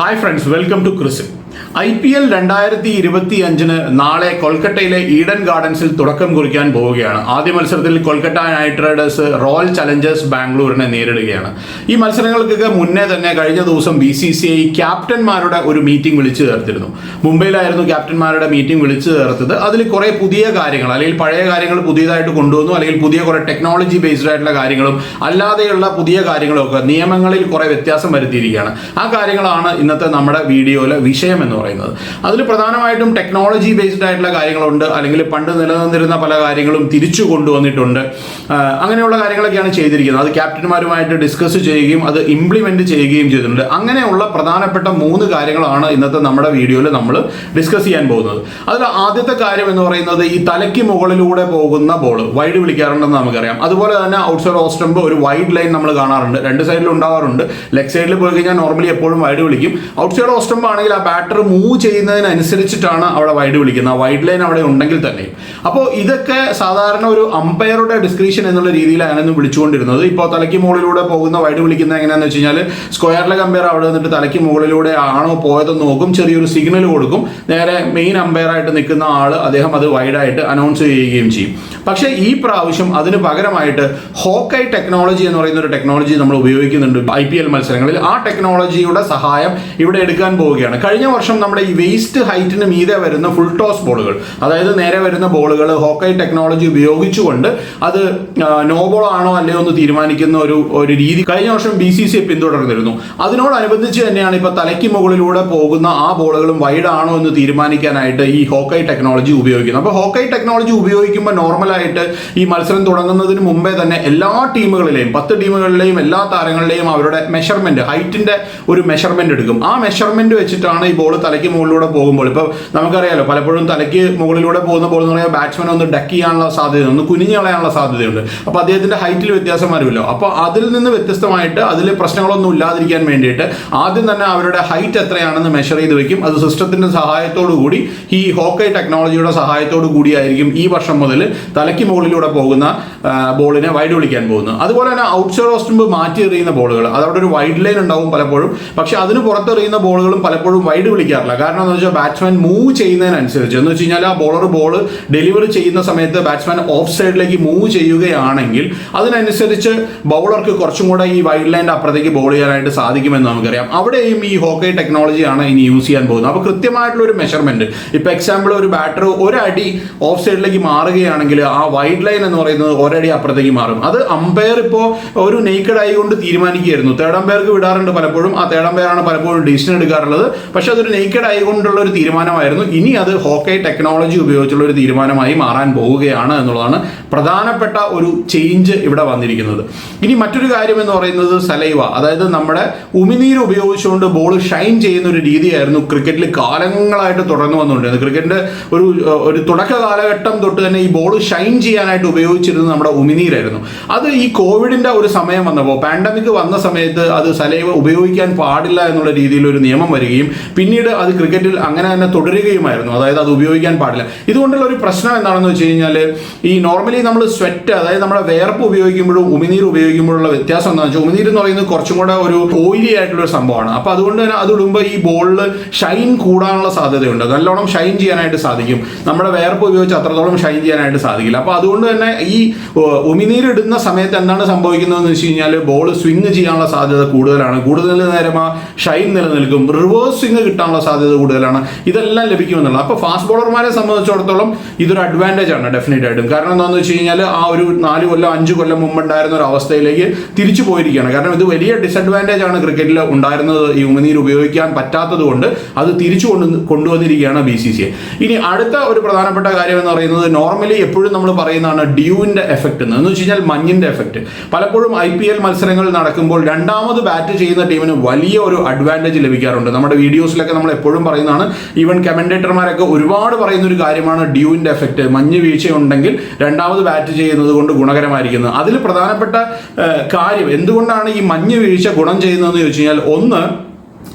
Hi friends, welcome to Crusim. I P L രണ്ടായിരത്തി ഇരുപത്തി അഞ്ചിന് നാളെ കൊൽക്കത്തയിലെ ഈഡൻ ഗാർഡൻസിൽ തുടക്കം കുറിക്കാൻ പോവുകയാണ്. ആദ്യ മത്സരത്തിൽ Kolkata Knight Riders Royal Challengers ബാംഗ്ലൂരിനെ നേരിടുകയാണ്. ഈ മത്സരങ്ങൾക്കൊക്കെ മുന്നേ തന്നെ കഴിഞ്ഞ ദിവസം ബി സി സി ഐ ക്യാപ്റ്റന്മാരുടെ ഒരു മീറ്റിംഗ് വിളിച്ചു ചേർത്തിരുന്നു. മുംബൈയിലായിരുന്നു ക്യാപ്റ്റന്മാരുടെ മീറ്റിംഗ് വിളിച്ചു ചേർത്തത്. അതിൽ കുറെ പുതിയ കാര്യങ്ങൾ അല്ലെങ്കിൽ പഴയ കാര്യങ്ങൾ പുതിയതായിട്ട് കൊണ്ടുവന്നു അല്ലെങ്കിൽ പുതിയ കുറെ ടെക്നോളജി ബേസ്ഡ് ആയിട്ടുള്ള കാര്യങ്ങളും അല്ലാതെയുള്ള പുതിയ കാര്യങ്ങളും ഒക്കെ നിയമങ്ങളിൽ കുറെ വ്യത്യാസം വരുത്തിയിരിക്കുകയാണ്. ആ കാര്യങ്ങളാണ് ഇന്നത്തെ നമ്മുടെ വീഡിയോയിലെ വിഷയം എന്ന് പറയുന്നത്. അതിൽ പ്രധാനമായിട്ടും ടെക്നോളജി ബേസ്ഡ് ആയിട്ടുള്ള കാര്യങ്ങളുണ്ട്. അല്ലെങ്കിൽ പണ്ട് നിലനിന്നിരുന്ന പല കാര്യങ്ങളും തിരിച്ചു കൊണ്ടുവന്നിട്ടുണ്ട്. അങ്ങനെയുള്ള കാര്യങ്ങളൊക്കെയാണ് ചെയ്തിരിക്കുന്നത്. അത് ക്യാപ്റ്റന്മാരുമായിട്ട് ഡിസ്കസ് ചെയ്യുകയും അത് ഇംപ്ലിമെന്റ് ചെയ്യുകയും ചെയ്തിട്ടുണ്ട്. അങ്ങനെയുള്ള പ്രധാനപ്പെട്ട മൂന്ന് കാര്യങ്ങളാണ് ഇന്നത്തെ നമ്മുടെ വീഡിയോയിൽ നമ്മൾ ഡിസ്കസ് ചെയ്യാൻ പോകുന്നത്. അതിൽ ആദ്യത്തെ കാര്യം എന്ന് പറയുന്നത് ഈ തലയ്ക്ക് മുകളിലൂടെ പോകുന്ന ബോൾ വൈഡ് വിളിക്കാറുണ്ടെന്ന് നമുക്കറിയാം. അതുപോലെ തന്നെ ഔട്ട്സൈഡ് ഓസ്റ്റംബ് ഒരു വൈഡ് ലൈൻ നമ്മൾ കാണാറുണ്ട്. രണ്ട് സൈഡിലും ഉണ്ടാവാറുണ്ട്. ലെഗ് സൈഡിൽ പോയി കഴിഞ്ഞാൽ നോർമലി എപ്പോഴും വൈഡ് വിളിക്കും. ഔട്ട്സൈഡ് ഓസ്റ്റംബ് ആണെങ്കിൽ ആ ബാറ്റർ മൂവ് ചെയ്യുന്നതിനനുസരിച്ചിട്ടാണ് അവിടെ വൈഡ് വിളിക്കുന്നത്. വൈഡ് ലൈൻ അവിടെ ഉണ്ടെങ്കിൽ തന്നെ അപ്പോൾ ഇതൊക്കെ സാധാരണ ഒരു അമ്പയറുടെ ഡിസ്ക്രിപ്ഷൻ എന്നുള്ള രീതിയിലാണ് വിളിച്ചുകൊണ്ടിരുന്നത്. ഇപ്പോൾ തലയ്ക്ക് മുകളിലൂടെ പോകുന്ന വൈഡ് വിളിക്കുന്നത് എങ്ങനെയാണെന്ന് വെച്ച് കഴിഞ്ഞാൽ സ്ക്വയറിലെ കമ്പയർ അവിടെ നിന്നിട്ട് തലയ്ക്ക് മുകളിലൂടെ ആണോ പോയതെന്ന് നോക്കും. ചെറിയൊരു സിഗ്നൽ കൊടുക്കും. നേരെ മെയിൻ അമ്പയറായിട്ട് നിൽക്കുന്ന ആൾ അദ്ദേഹം അത് വൈഡായിട്ട് അനൗൺസ് ചെയ്യുകയും ചെയ്യും. പക്ഷേ ഈ പ്രാവശ്യം അതിന് പകരമായിട്ട് ഹോക്കൈ ടെക്നോളജി എന്ന് പറയുന്ന ഒരു ടെക്നോളജി നമ്മൾ ഉപയോഗിക്കുന്നുണ്ട്. ഐ മത്സരങ്ങളിൽ ആ ടെക്നോളജിയുടെ സഹായം ഇവിടെ എടുക്കാൻ പോവുകയാണ്. കഴിഞ്ഞ വർഷം നമ്മുടെ ഈ വേസ്റ്റ് ഹൈറ്റിന് മീതെ വരുന്ന ഫുൾ ടോസ് ബോളുകൾ അതായത് നേരെ വരുന്ന ബോളുകൾ ഹോക്കൈ ടെക്നോളജി ഉപയോഗിച്ചുകൊണ്ട് അത് നോ ബോൾ ആണോ അല്ലയോ എന്ന് തീരുമാനിക്കുന്ന ഒരു ഒരു രീതി കഴിഞ്ഞ വർഷം ബി സി സി പിന്തുടർന്നിരുന്നു. അതിനോടനുബന്ധിച്ച് തന്നെയാണ് ഇപ്പോൾ തലയ്ക്ക് മുകളിലൂടെ പോകുന്ന ആ ബോളുകളും വൈഡ് ആണോ എന്ന് തീരുമാനിക്കാനായിട്ട് ഈ ഹോക്കൈ ടെക്നോളജി ഉപയോഗിക്കുന്നത്. അപ്പോൾ ഹോക്കൈ ടെക്നോളജി ഉപയോഗിക്കുമ്പോൾ നോർമലായിട്ട് ഈ മത്സരം തുടങ്ങുന്നതിന് മുമ്പേ തന്നെ എല്ലാ ടീമുകളിലെയും പത്ത് ടീമുകളിലെയും എല്ലാ താരങ്ങളിലെയും അവരുടെ മെഷർമെന്റ് ഹൈറ്റിന്റെ ഒരു മെഷർമെന്റ് എടുക്കും. ആ മെഷർമെന്റ് വെച്ചിട്ടാണ് ഈ ബോൾ തലയ്ക്ക് മുകളിലൂടെ പോകുമ്പോൾ. ഇപ്പോൾ നമുക്കറിയാലോ പലപ്പോഴും തലയ്ക്ക് മുകളിലൂടെ പോകുന്ന ബോൾ എന്ന് പറയുമ്പോൾ ബാറ്റ്സ്മാൻ ഒന്ന് ഡക്ക് ചെയ്യാനുള്ള സാധ്യത ഒന്ന് കുനിഞ്ഞു കളയാനുള്ള സാധ്യതയുണ്ട്. അപ്പോൾ അദ്ദേഹത്തിന്റെ ഹൈറ്റിൽ വ്യത്യാസം വരുമല്ലോ. അപ്പോൾ അതിൽ നിന്ന് വ്യത്യസ്തമായിട്ട് അതിൽ പ്രശ്നങ്ങളൊന്നും ഇല്ലാതിരിക്കാൻ വേണ്ടിയിട്ട് ആദ്യം തന്നെ അവരുടെ ഹൈറ്റ് എത്രയാണെന്ന് മെഷർ ചെയ്ത് വെക്കും. അത് സിസ്റ്റത്തിന്റെ സഹായത്തോടു കൂടി ഈ ഹോക്കൈ ടെക്നോളജിയുടെ സഹായത്തോടു കൂടിയായിരിക്കും ഈ വർഷം മുതൽ തലയ്ക്ക് മുകളിലൂടെ പോകുന്ന ബോളിനെ വൈഡ് വിളിക്കാൻ പോകുന്നത്. അതുപോലെ തന്നെ ഔട്ട്സൈഡ് ഓഫ് സ്റ്റംപ് മാറ്റി എറിയുന്ന ബോളുകൾ അതവിടെ ഒരു വൈഡ് ലൈൻ ഉണ്ടാവും പലപ്പോഴും. പക്ഷെ അതിന് പുറത്തെറിയുന്ന ബോളുകളും പലപ്പോഴും വൈഡ് വിളിക്കാറില്ല. കാരണം എന്ന് വെച്ചാൽ ബാറ്റ്സ്മാൻ മൂവ് ചെയ്യുന്നതിനനുസരിച്ച്. എന്ന് വെച്ച് കഴിഞ്ഞാൽ ആ ബോളർ ബോൾ ഡെലിവറി ചെയ്യുന്ന സമയത്ത് ബാറ്റ്സ്മാൻ ഓഫ് സൈഡിലേക്ക് മൂവ് ചെയ്യുകയാണെങ്കിൽ അതിനനുസരിച്ച് ബൗളർക്ക് കുറച്ചും കൂടെ ഈ വൈഡ് ലൈന്റെ അപ്പുറത്തേക്ക് ബോൾ ചെയ്യാനായിട്ട് സാധിക്കുമെന്ന് നമുക്കറിയാം. അവിടെയും ഈ ഹോക്കൈ ടെക്നോളജിയാണ് ഇനി യൂസ് ചെയ്യാൻ പോകുന്നത്. അപ്പോൾ കൃത്യമായിട്ടുള്ള ഒരു മെഷർമെന്റ് ഇപ്പോൾ എക്സാമ്പിൾ ഒരു ബാറ്റർ ഒരടി ഓഫ് സൈഡിലേക്ക് മാറുകയാണെങ്കിൽ ആ വൈഡ് ലൈൻ എന്ന് പറയുന്നത് ഒരടി അപ്പുറത്തേക്ക് മാറും. അത് അമ്പയർ ഇപ്പോൾ ഒരു നെയ്ക്കഡ് ആയി കൊണ്ട് തീരുമാനിക്കുകയായിരുന്നു. തേർഡ് അമ്പയർക്ക് വിടാറുണ്ട് പലപ്പോഴും. ആ തേർഡ് അമ്പയറാണ് പലപ്പോഴും ഡിസിഷൻ എടുക്കാറുള്ളത്. പക്ഷേ അതൊരു നെയ്ക്കഡ് ആയിക്കൊണ്ടുള്ള ഒരു തീരുമാനമായിരുന്നു. ഇനി അത് ഹോക്കൈ ടെക്നോളജി ഉപയോഗിച്ചുള്ള ഒരു തീരുമാനമായി മാറാൻ പോവുകയാണ് എന്നുള്ളതാണ് പ്രധാനപ്പെട്ട ഒരു ചേഞ്ച് ഇവിടെ വന്നിരിക്കുന്നത്. ഇനി മറ്റൊരു കാര്യം എന്ന് പറയുന്നത് സലൈവ. അതായത് നമ്മുടെ ഉമിനീര് ഉപയോഗിച്ചുകൊണ്ട് ബോൾ ഷൈൻ ചെയ്യുന്ന ഒരു രീതിയായിരുന്നു ക്രിക്കറ്റിൽ കാലങ്ങളായിട്ട് തുടർന്നു വന്നുകൊണ്ടിരുന്നത്. ക്രിക്കറ്റിന്റെ ഒരു ഒരു തുടക്ക കാലഘട്ടം തൊട്ട് തന്നെ ഈ ബോൾ ഷൈൻ ചെയ്യാനായിട്ട് ഉപയോഗിച്ചിരുന്നത് നമ്മുടെ ഉമിനീരായിരുന്നു. അത് ഈ കോവിഡിന്റെ ഒരു സമയം വന്നപ്പോൾ പാൻഡമിക് വന്ന സമയത്ത് അത് സലൈവ ഉപയോഗിക്കാൻ പാടില്ല എന്നുള്ള രീതിയിൽ ഒരു നിയമം വരികയും പിന്നീട് അത് ക്രിക്കറ്റിൽ അങ്ങനെ തന്നെ തുടരുകയുമായിരുന്നു. അതായത് അത് ഉപയോഗിക്കാൻ പാടില്ല. ഇതുകൊണ്ടുള്ള ഒരു പ്രശ്നം എന്താണെന്ന് വെച്ച് കഴിഞ്ഞാൽ ഈ നോർമലി നമ്മൾ സ്വെറ്റ് അതായത് നമ്മുടെ വേർപ്പ് ഉപയോഗിക്കുമ്പോഴും ഉമിനീർ ഉപയോഗിക്കുമ്പോഴുള്ള വ്യത്യാസം എന്താണെന്ന് വെച്ചാൽ ഉമിനീർ എന്ന് പറയുന്നത് കുറച്ചും കൂടെ ഒരു ഓയിലി ആയിട്ടുള്ള ഒരു സംഭവമാണ്. അപ്പോൾ അതുകൊണ്ട് തന്നെ അത് ഇടുമ്പോൾ ഈ ബോളിൽ ഷൈൻ കൂടാനുള്ള സാധ്യതയുണ്ട്. നല്ലോണം ഷൈൻ ചെയ്യാനായിട്ട് സാധിക്കും. നമ്മുടെ വേർപ്പ് ഉപയോഗിച്ച് അത്രത്തോളം ഷൈൻ ചെയ്യാനായിട്ട് സാധിക്കില്ല. അപ്പോൾ അതുകൊണ്ട് തന്നെ ഈ ഉമിനീർ ഇടുന്ന സമയത്ത് എന്താണ് സംഭവിക്കുന്നതെന്ന് വെച്ച് കഴിഞ്ഞാൽ ബോൾ സ്വിങ് ചെയ്യാനുള്ള സാധ്യത കൂടുതലാണ്. കൂടുതൽ നേരം ആ ഷൈൻ നിലനിൽക്കും റിവേഴ്സ് സ്വിങ് കിട്ടാനുള്ള സാധ്യത കൂടുതലാണ്. ഇതെല്ലാം ലഭിക്കുമെന്നുള്ളത് അപ്പോൾ ഫാസ്റ്റ് ബോളർമാരെ സംബന്ധിച്ചിടത്തോളം ഇതൊരു അഡ്വാന്റേജ് ആണ് ഡെഫിനറ്റ് ആയിട്ടും. കാരണം എന്താണെന്ന് വെച്ച് കഴിഞ്ഞാൽ ആ ഒരു നാല് കൊല്ലം അഞ്ച് കൊല്ലം മുമ്പ് ഉണ്ടായിരുന്ന ഒരു അവസ്ഥയിലേക്ക് തിരിച്ചു പോയിരിക്കുകയാണ്. കാരണം ഇത് വലിയ ഡിസഡ്വാന്റേജ് ആണ് ക്രിക്കറ്റിൽ ഉണ്ടായിരുന്നത്. ഈ ഉമനീർ ഉപയോഗിക്കാൻ പറ്റാത്തത് കൊണ്ട് അത് തിരിച്ചു കൊണ്ട് കൊണ്ടുവന്നിരിക്കുകയാണ് ബി സി സി ഇനി അടുത്ത ഒരു പ്രധാനപ്പെട്ട കാര്യം എന്ന് പറയുന്നത് നോർമലി എപ്പോഴും നമ്മൾ പറയുന്നതാണ് ഡ്യൂവിന്റെ എഫക്റ്റ് എന്ന്. വെച്ച് കഴിഞ്ഞാൽ മഞ്ഞിന്റെ എഫക്റ്റ് പലപ്പോഴും ഐ പി എൽ മത്സരങ്ങൾ നടക്കുമ്പോൾ രണ്ടാമത് ബാറ്റ് ചെയ്യുന്ന ടീമിന് വലിയ ഒരു അഡ്വാന്റേജ് ലഭിക്കാറുണ്ട്. നമ്മുടെ വീഡിയോസിലൊക്കെ നമ്മൾ എപ്പോഴും പറയുന്നതാണ്. ഈവൻ കമൻഡേറ്റർമാരൊക്കെ ഒരുപാട് പറയുന്ന ഒരു കാര്യമാണ് ഡ്യൂവിന്റെ എഫക്റ്റ് മഞ്ഞ് വീഴ്ചയുണ്ടെങ്കിൽ രണ്ടാമത് ബാറ്റ് ചെയ്യുന്നത് കൊണ്ട് ഗുണകരമായിരിക്കുന്നത്. അതിൽ പ്രധാനപ്പെട്ട കാര്യം എന്തുകൊണ്ടാണ് ഈ മഞ്ഞ് വീഴ്ച ഗുണം ചെയ്യുന്നതെന്ന് ചോദിച്ചു കഴിഞ്ഞാൽ ഒന്ന്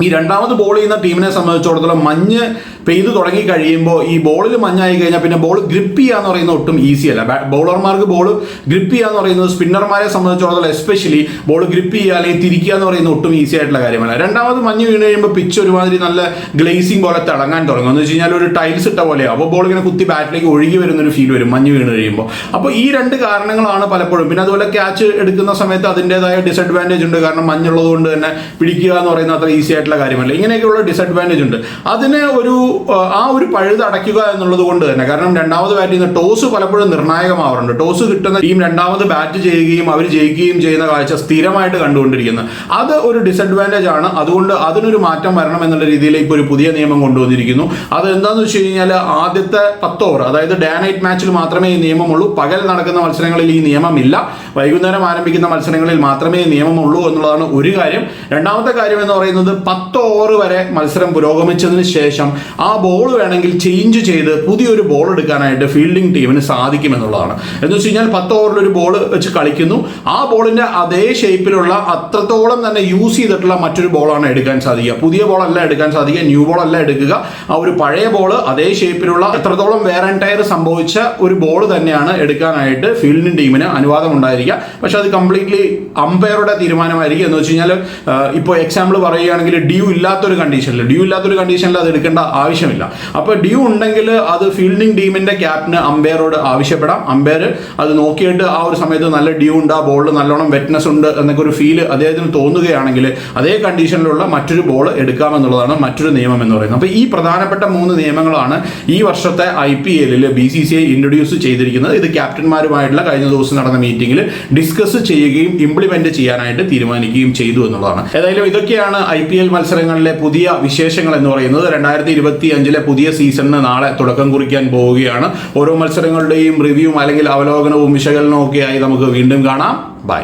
ഈ രണ്ടാമത് ബോൾ ചെയ്യുന്ന ടീമിനെ സംബന്ധിച്ചിടത്തോളം മഞ്ഞ് പെയ്തു തുടങ്ങി കഴിയുമ്പോൾ ഈ ബോളിൽ മഞ്ഞായി കഴിഞ്ഞാൽ പിന്നെ ബോൾ ഗ്രിപ്പ് ചെയ്യാന്ന് പറയുന്നത് ഒട്ടും ഈസി അല്ല. ബോളർമാർക്ക് ബോൾ ഗ്രിപ്പ് ചെയ്യാന്ന് പറയുന്നത് സ്പിന്നർമാരെ സംബന്ധിച്ചിടത്തോളം എസ്പെഷ്യലി ബോൾ ഗ്രിപ്പ് ചെയ്യുക അല്ലെങ്കിൽ തിരിക്കുക എന്ന് പറയുന്നത് ഒട്ടും ഈസി ആയിട്ടുള്ള കാര്യമല്ല. രണ്ടാമത് മഞ്ഞ് വീണ് കഴിയുമ്പോൾ പിച്ച് ഒരുമാതിരി നല്ല ഗ്ലേസിംഗ് പോലെ തിളങ്ങാൻ തുടങ്ങും. എന്ന് വെച്ച് കഴിഞ്ഞാൽ ഒരു ടൈൽസ് ഇട്ട പോലെയാണ് അപ്പോൾ ബോൾ ഇങ്ങനെ കുത്തി ബാറ്റിലേക്ക് ഒഴുകി വരുന്ന ഒരു ഫീൽ വരും മഞ്ഞ് വീണ് കഴിയുമ്പോൾ അപ്പോൾ ഈ രണ്ട് കാരണങ്ങളാണ് പലപ്പോഴും. പിന്നെ അതുപോലെ ക്യാച്ച് എടുക്കുന്ന സമയത്ത് അതിന്റെതായ ഡിസഡ്വാന്റേജ് ഉണ്ട്. കാരണം മഞ്ഞുള്ളത് കൊണ്ട് തന്നെ പിടിക്കുക എന്ന് പറയുന്നത് അത്ര ഈസി ആയിട്ടുള്ള കാര്യമല്ല. ഇങ്ങനെയൊക്കെയുള്ള ഡിസഡ്വാന്റേജ് ഉണ്ട്. അതിനെ ഒരു ആ, ഒരു പഴുത് അടയ്ക്കുക എന്നുള്ളത് കൊണ്ട് തന്നെ. കാരണം രണ്ടാമത് ബാറ്റ് ചെയ്യുന്ന ടോസ് പലപ്പോഴും നിർണായകമാവാറുണ്ട്. ടോസ് കിട്ടുന്ന ടീം രണ്ടാമത് ബാറ്റ് ചെയ്യുകയും അവർ ജയിക്കുകയും ചെയ്യുന്ന കാഴ്ച സ്ഥിരമായിട്ട് കണ്ടുകൊണ്ടിരിക്കുന്നത് അത് ഒരു ഡിസഡ്വാന്റേജ് ആണ്. അതുകൊണ്ട് അതിനൊരു മാറ്റം വരണം എന്നുള്ള ഇപ്പോൾ ഒരു പുതിയ നിയമം കൊണ്ടുവന്നിരിക്കുന്നു. അത് എന്താണെന്ന് വെച്ച് കഴിഞ്ഞാൽ ആദ്യത്തെ പത്ത് ഓവർ അതായത് ഡേ നൈറ്റ് മാച്ചിൽ മാത്രമേ ഈ നിയമമുള്ളൂ. പകൽ നടക്കുന്ന മത്സരങ്ങളിൽ ഈ നിയമമില്ല. വൈകുന്നേരം ആരംഭിക്കുന്ന മത്സരങ്ങളിൽ മാത്രമേ ഈ നിയമമുള്ളൂ എന്നുള്ളതാണ് ഒരു കാര്യം. രണ്ടാമത്തെ കാര്യം എന്ന് പറയുന്നത് പത്ത് ഓവർ വരെ മത്സരം പുരോഗമിച്ചതിന് ശേഷം ബോൾ വേണമെങ്കിൽ ചേഞ്ച് ചെയ്ത് പുതിയൊരു ബോൾ എടുക്കാനായിട്ട് ഫീൽഡിംഗ് ടീമിന് സാധിക്കുമെന്നുള്ളതാണ്. എന്ന് വെച്ച് കഴിഞ്ഞാൽ പത്ത് ഓവറിൽ ഒരു ബോൾ വെച്ച് കളിക്കുന്നു. ആ ബോളിന്റെ അതേ ഷേപ്പിലുള്ള അത്രത്തോളം തന്നെ യൂസ് ചെയ്തിട്ടുള്ള മറ്റൊരു ബോളാണ് എടുക്കാൻ സാധിക്കുക. പുതിയ ബോളല്ല എടുക്കാൻ സാധിക്കുക. ന്യൂ ബോളല്ല എടുക്കുക. ആ ഒരു പഴയ ബോൾ അതേ ഷേപ്പിലുള്ള എത്രത്തോളം ആൻഡ് ടയർ സംഭവിച്ച ഒരു ബോൾ തന്നെയാണ് എടുക്കാനായിട്ട് ഫീൽഡിംഗ് ടീമിന് അനുവാദം ഉണ്ടായിരിക്കുക. പക്ഷെ അത് കംപ്ലീറ്റ്ലി അമ്പയറുടെ തീരുമാനമായിരിക്കും. എന്ന് വെച്ച് കഴിഞ്ഞാൽ ഇപ്പോൾ എക്സാമ്പിൾ പറയുകയാണെങ്കിൽ ഡ്യൂ ഇല്ലാത്തൊരു കണ്ടീഷനിൽ ഡ്യൂ ഇല്ലാത്തൊരു കണ്ടീഷനിൽ അത് എടുക്കേണ്ട ആവശ്യമില്ല. അപ്പോൾ ഡ്യൂ ഉണ്ടെങ്കിൽ അത് ഫീൽഡിംഗ് ടീമിന്റെ ക്യാപ്റ്റന് അമ്പയറോട് ആവശ്യപ്പെടാം. അമ്പയർ അത് നോക്കിയിട്ട് ആ ഒരു സമയത്ത് നല്ല ഡ്യൂ ഉണ്ട് ആ ബോളിൽ നല്ലോണം വെറ്റ്നസ് ഉണ്ട് എന്നൊക്കെ ഒരു ഫീൽ അദ്ദേഹത്തിന് തോന്നുകയാണെങ്കിൽ അതേ കണ്ടീഷനിലുള്ള മറ്റൊരു ബോൾ എടുക്കാമെന്നുള്ളതാണ് മറ്റൊരു നിയമം എന്ന് പറയുന്നത്. അപ്പോൾ ഈ പ്രധാനപ്പെട്ട മൂന്ന് നിയമങ്ങളാണ് ഈ വർഷത്തെ ഐ പി എല്ലിൽ B C C I introduce ചെയ്തിരിക്കുന്നത്. ഇത് ക്യാപ്റ്റന്മാരുമായിട്ടുള്ള കഴിഞ്ഞ ദിവസം നടന്ന മീറ്റിംഗിൽ ഡിസ്കസ് ചെയ്യുകയും ഇംപ്ലിമെന്റ് ചെയ്യാനായിട്ട് തീരുമാനിക്കുകയും ചെയ്തു എന്നുള്ളതാണ്. ഏതായാലും ഇതൊക്കെയാണ് ഐ പി എൽ മത്സരങ്ങളിലെ പുതിയ വിശേഷങ്ങൾ എന്ന് പറയുന്നത്. രണ്ടായിരത്തി ഇരുപത്തി അഞ്ചിലെ പുതിയ സീസണിന് നാളെ തുടക്കം കുറിക്കാൻ പോവുകയാണ്. ഓരോ മത്സരങ്ങളുടെയും റിവ്യൂവും അല്ലെങ്കിൽ അവലോകനവും വിശകലനവും ഒക്കെ ആയി നമുക്ക് വീണ്ടും കാണാം. ബൈ.